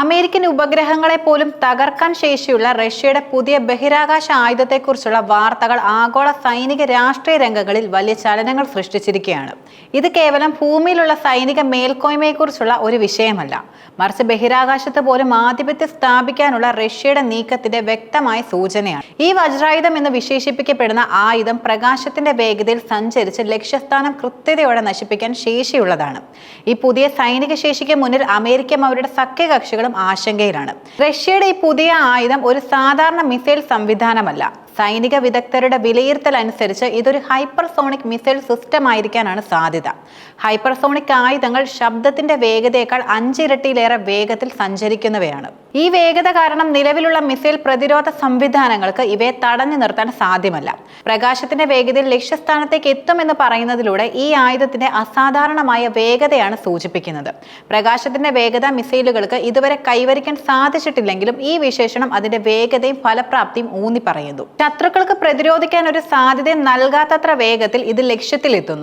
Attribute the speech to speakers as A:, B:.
A: American ഉപഗ്രഹങ്ങളെ പോലും തകർക്കാൻ ശേഷിയുള്ള റഷ്യയുടെ പുതിയ ബഹിരാകാശ ആയുധത്തെക്കുറിച്ചുള്ള വാർത്തകൾ ആഗോള സൈനിക രാഷ്ട്രീയ രംഗങ്ങളിൽ വലിയ ചലനങ്ങൾ സൃഷ്ടിച്ചിരിക്കുകയാണ്. ഇത് കേവലം ഭൂമിയിലുള്ള സൈനിക മേൽക്കോയ്മയെക്കുറിച്ചുള്ള ഒരു വിഷയമല്ല. മറിച്ച് ബഹിരാകാശത്ത് പോലും ആധിപത്യം സ്ഥാപിക്കാനുള്ള റഷ്യയുടെ നീക്കത്തിന്റെ വ്യക്തമായ സൂചനയാണ്. ഈ വജ്രായുധം എന്ന് വിശേഷിപ്പിക്കപ്പെടുന്ന ആയുധം പ്രകാശത്തിന്റെ വേഗതയിൽ സഞ്ചരിച്ച് ലക്ഷ്യസ്ഥാനം കൃത്യതയോടെ നശിപ്പിക്കാൻ ശേഷിയുള്ളതാണ്. ഈ പുതിയ സൈനിക ശേഷിക്ക് മുന്നിൽ അമേരിക്കയും അവരുടെ ആശങ്കയിലാണ്. റഷ്യയുടെ ഈ പുതിയ ആയുധം ഒരു സാധാരണ മിസൈൽ സംവിധാനമല്ല. സൈനിക വിദഗ്ധരുടെ വിലയിരുത്തൽ അനുസരിച്ച് ഇതൊരു ഹൈപ്പർസോണിക് മിസൈൽ സിസ്റ്റം ആയിരിക്കാനാണ് സാധ്യത. ഹൈപ്പർസോണിക് ആയുധങ്ങൾ ശബ്ദത്തിന്റെ വേഗതയേക്കാൾ അഞ്ചിരട്ടിയിലേറെ വേഗത്തിൽ സഞ്ചരിക്കുന്നവയാണ്. ഈ വേഗത കാരണം നിലവിലുള്ള മിസൈൽ പ്രതിരോധ സംവിധാനങ്ങൾക്ക് ഇവയെ തടഞ്ഞു നിർത്താൻ സാധ്യമല്ല. പ്രകാശത്തിന്റെ വേഗതയിൽ ലക്ഷ്യസ്ഥാനത്തേക്ക് എത്തുമെന്ന് പറയുന്നതിലൂടെ ഈ ആയുധത്തിന്റെ അസാധാരണമായ വേഗതയാണ് സൂചിപ്പിക്കുന്നത്. പ്രകാശത്തിന്റെ വേഗത മിസൈലുകൾക്ക് ഇതുവരെ കൈവരിക്കാൻ സാധിച്ചിട്ടില്ലെങ്കിലും ഈ വിശേഷണം അതിന്റെ വേഗതയും ഫലപ്രാപ്തിയും ഊന്നി പറയുന്നു ശത്രുക്കൾക്ക് പ്രതിരോധിക്കാൻ ഒരു സാധ്യത നൽകാത്തത്ര വേഗത്തിൽ ഇത് ലക്ഷ്യത്തിലെത്തുന്നു.